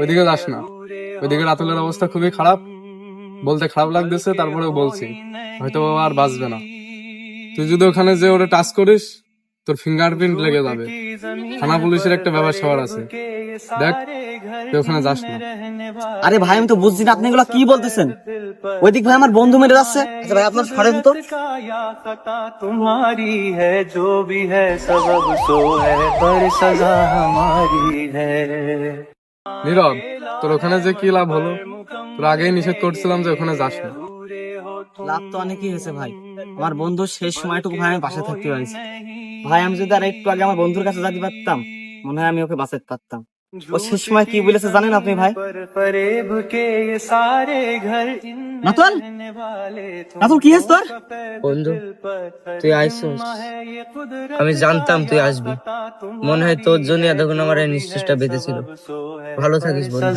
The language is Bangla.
ওইদিকে যাস না। ওইদিকে রাতুলের অবস্থা খুবই খারাপ। বলতে খারাপ লাগতেছে তারপরেও বলছি। হয়তো আর বাঁচবে না। তুই যদি ওখানে যে ওরা টাচ করিস তোর ফিঙ্গারপ্রিন্ট লেগে যাবে থানা পুলিশের একটা ব্যাপার সবার আছে দেখ তুই ওখানে যাস না আরে ভাই আমি তো বুঝছি না আপনি এগুলো কি বলতেছেন ওইদিক ভাই আমার বন্ধু মেরে যাচ্ছে আচ্ছা ভাই আপনার সরেন তো का या खता तुम्हारी है जो भी है सबब सो है पर सजा हमारी है নীরব তোর ওখানে যে কি লাভ হলো তোর আগেই নিষেধ করছিলাম যে ওখানে যাস না লাভ তো অনেকই হয়েছে ভাই। আমার বন্ধু সেই সময়টুকু ভাই আমি পাশে থাকতে পারছি। ভাই আমি যদি আর একটু আগে আমার বন্ধুর কাছে যাতে পারতাম মনে হয় আমি ওকে বাঁচাতে পারতাম। ও শেষ সময় কি বলেছে জানেন আপনি ভাই? নাতন নাতন কি তোর? বন্ধু তুই আইসুস। আমি জানতাম তুই আসবি। মনে হয় তোর জন্য এতক্ষণ আমার এই নিঃশ্বাসটা বেঁধেছিল। ভালো থাকিস বন্ধু।